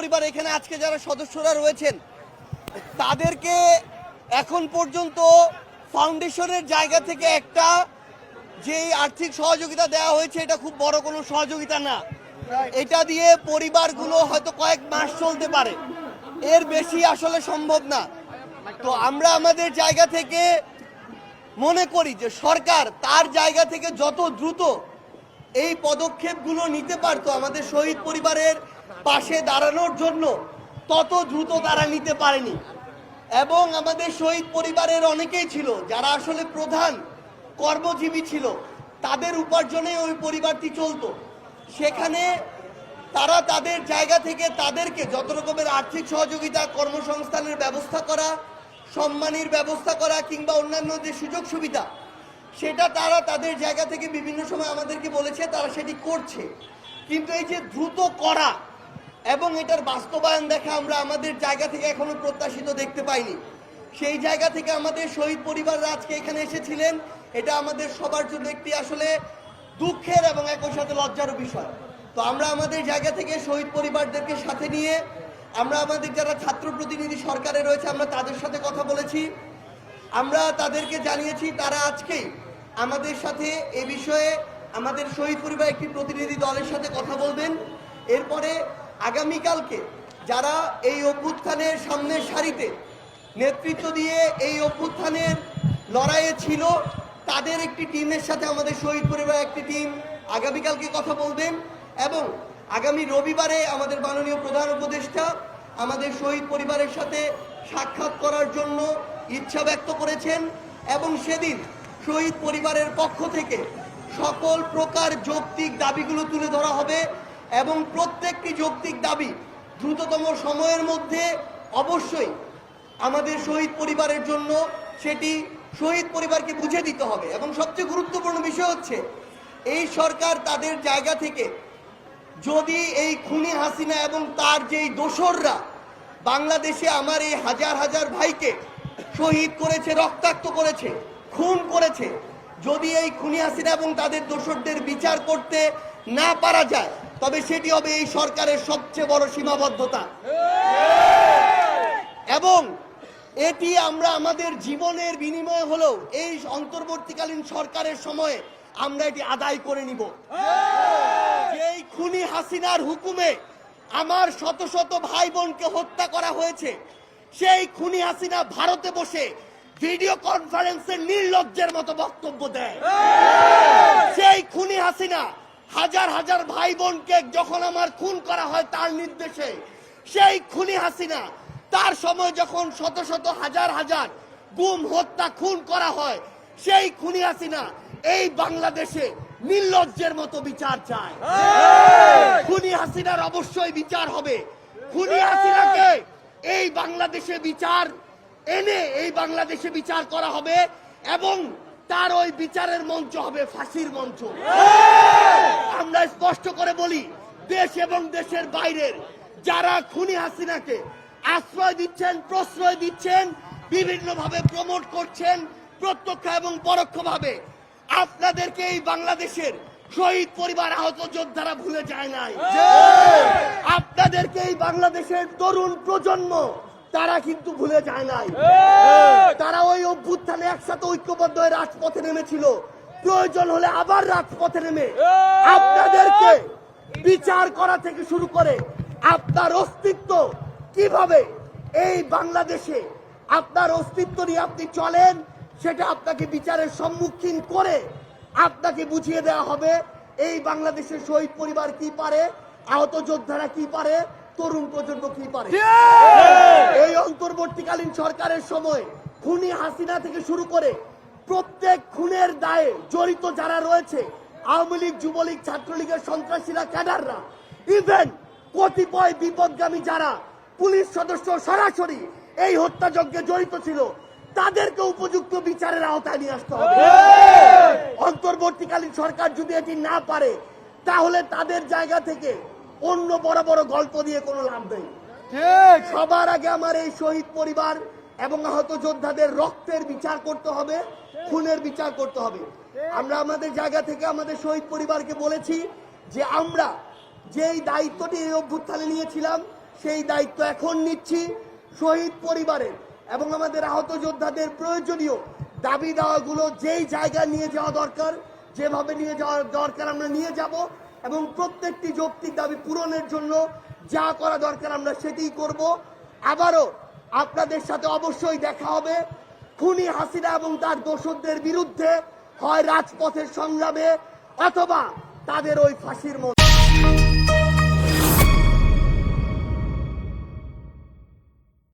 পরিবার এখানে আজকে যারা সদস্যরা রয়েছেন, তাদেরকে এখন পর্যন্ত ফাউন্ডেশনের জায়গা থেকে একটা যে আর্থিক সহযোগিতা দেওয়া হয়েছে, এটা খুব বড় কোনো সহযোগিতা না। এটা দিয়ে পরিবারগুলো হয়তো কয়েক মাস চলতে পারে। এর বেশি আসলে সম্ভব না। তো আমরা আমাদের জায়গা থেকে মনে করি যে সরকার তার জায়গা থেকে যত দ্রুত এই পদক্ষেপগুলো নিতে পারতো আমাদের শহীদ পরিবারের পাশে দাঁড়ানোর জন্য তত দ্রুত তারা নিতে পারেনি। এবং আমাদের শহীদ পরিবারের অনেকেই ছিল, যারা আসলে প্রধান কর্মজীবী ছিল, তাদের উপার্জনে ওই পরিবারটি চলতো। সেখানে তারা তাদের জায়গা থেকে তাদেরকে যত রকমের আর্থিক সহযোগিতা, কর্মসংস্থানের ব্যবস্থা করা, সম্মানের ব্যবস্থা করা, কিংবা অন্যান্য যে সুযোগ সুবিধা, সেটা তারা তাদের জায়গা থেকে বিভিন্ন সময় আমাদেরকে বলেছে, তারা সেটি করছে। কিন্তু এই যে দ্রুত করা এবং এটার বাস্তবায়ন দেখা আমরা আমাদের জায়গা থেকে এখনও প্রত্যাশিত দেখতে পাইনি। সেই জায়গা থেকে আমাদের শহীদ পরিবাররা আজকে এখানে এসেছিলেন। এটা আমাদের সবার জন্য একটি আসলে দুঃখের এবং একই সাথে লজ্জারও বিষয়। তো আমরা আমাদের জায়গা থেকে শহীদ পরিবারদেরকে সাথে নিয়ে, আমরা আমাদের যারা ছাত্র প্রতিনিধি সরকারে রয়েছে, আমরা তাদের সাথে কথা বলেছি। আমরা তাদেরকে জানিয়েছি, তারা আজকেই আমাদের সাথে এ বিষয়ে আমাদের শহীদ পরিবার একটি প্রতিনিধি দলের সাথে কথা বলবেন। এরপরে আগামীকালকে যারা এই অভ্যুত্থানের সামনের সারিতে নেতৃত্ব দিয়ে এই অভ্যুত্থানের লড়াইয়ে ছিল, তাদের একটি টিমের সাথে আমাদের শহীদ পরিবার একটি টিম আগামীকালকে কথা বলবেন এবং আগামী রবিবারে আমাদের মাননীয় প্রধান উপদেষ্টা আমাদের শহীদ পরিবারের সাথে সাক্ষাৎ করার জন্য ইচ্ছা ব্যক্ত করেছেন এবং সেদিন শহীদ পরিবারের পক্ষ থেকে সকল প্রকার যৌক্তিক দাবিগুলো তুলে ধরা হবে। এবং প্রত্যেকটি যৌক্তিক দাবি দ্রুততম সময়ের মধ্যে অবশ্যই আমাদের শহীদ পরিবারের জন্য সেটি শহীদ পরিবারকে বুঝে দিতে হবে। এবং সবচেয়ে গুরুত্বপূর্ণ বিষয় হচ্ছে, এই সরকার তাদের জায়গা থেকে যদি এই খুনি হাসিনা এবং তার যেই দোসররা বাংলাদেশে আমার এই হাজার হাজার ভাইকে শহীদ করেছে, রক্তাক্ত করেছে, খুন করেছে, যদি এই খুনি হাসিনা এবং তাদের দোসরদের বিচার করতে না পারা যায় তবে সেটি হবে এই সরকারের সবচেয়ে বড় সীমাবদ্ধতা। এবং এটি আমরা আমাদের জীবনের বিনিময় হলেও এই অন্তর্বর্তীকালীন সরকারের সময়ে আমরা এটি আদায় করে নিব। যেই খুনি হাসিনার হুকুমে আমার শত শত ভাই বোনকে হত্যা করা হয়েছে, সেই খুনি হাসিনা ভারতে বসে ভিডিও কনফারেন্সের নির্লজ্জের মতো বক্তব্য দেয়। সেই খুনি হাসিনা হাজার হাজার ভাই বোনকে যখন আমার খুন করা হয় তার নির্দেশে সেই খুনি হাসিনা তার সময় যখন শত শত হাজার হাজার গুম হত্যা খুন করা হয় সেই খুনি হাসিনা এই বাংলাদেশে নির্লজ্জের মতো বিচার চায়। খুনি হাসিনার অবশ্যই বিচার হবে। খুনি হাসিনাকে এই বাংলাদেশে বিচার এনে এই বাংলাদেশে বিচার করা হবে এবং তার ওই বিচারের মঞ্চ হবে ফাঁসির মঞ্চ। আমরা স্পষ্ট করে বলি দেশ এবং দেশের বাইরের যারা খুনি হাসিনাকে আশ্রয় দিচ্ছেন প্রশ্রয় দিচ্ছেন বিভিন্নভাবে প্রমোট করছেন প্রত্যক্ষ এবং পরোক্ষভাবে আপনাদেরকে এই বাংলাদেশের শহীদ পরিবার আহত যোদ্ধারা ভুলে যায় নাই। আপনাদেরকে এই বাংলাদেশের তরুণ প্রজন্ম তারা কিন্তু ভুলে যায় নাই। তারা ওই অভ্যুত্থানে একসাথে ঐক্যবদ্ধ হয়ে রাজপথে নেমেছিল। প্রয়োজন হলে আবার রাজপথে নেমে। আপনাদেরকে বিচার করা থেকে শুরু করে আপনার অস্তিত্ব কীভাবে এই বাংলাদেশে আপনার অস্তিত্ব নিয়ে আপনি চলেন সেটা আপনাকে বিচারের সম্মুখীন করে আপনাকে বুঝিয়ে দেওয়া হবে এই বাংলাদেশের শহীদ পরিবার কি পারে আহত যোদ্ধারা কি পারে তরুণ প্রজন্ম কি পারে? এই অন্তর্বর্তীকালীন সরকারের সময় খুনি হাসিনা থেকে শুরু করে প্রত্যেক খুনের দায়ে জড়িত যারা রয়েছে আওয়ামী লীগ যুবলীগ ছাত্রলীগের সন্ত্রাসীরা ক্যাডাররা ইভেন কতিপয় বিপদগামী যারা পুলিশ সদস্য সরাসরি এই হত্যাযজ্ঞে জড়িত ছিল তাদেরকে উপযুক্ত বিচারের আওতায় নিয়ে আসতে হবে। অন্তর্বর্তীকালীন সরকার যদি এটি না পারে তাহলে তাদের জায়গা থেকে অন্য বড় বড় গল্প দিয়ে কোনো লাভ নেই। সবার আগে আমার এই শহীদ পরিবার এবং আহত যোদ্ধাদের রক্তের বিচার করতে হবে খুনের বিচার করতে হবে। আমরা আমাদের জায়গা থেকে আমাদের শহীদ পরিবারকে বলেছি যে আমরা যেই দায়িত্বটি এই অভ্যুত্থানে নিয়েছিলাম সেই দায়িত্ব এখন নিচ্ছি শহীদ পরিবারের এবং আমাদের আহত যোদ্ধাদের প্রয়োজনীয় দাবি দাওয়াগুলো যেই জায়গায় নিয়ে যাওয়া দরকার যেভাবে নিয়ে যাওয়া দরকার আমরা নিয়ে যাব এবং প্রত্যেকটি যৌক্তিক দাবি পূরণের জন্য যা করা দরকার আমরা সেটিই করব। আবারও আপনাদের সাথে অবশ্যই দেখা হবে। খুনি হাসিনা এবং তার দোষদের বিরুদ্ধে হয় রাজপথের সংগ্রামে অথবা তাদের ওই ফাঁসির মধ্যে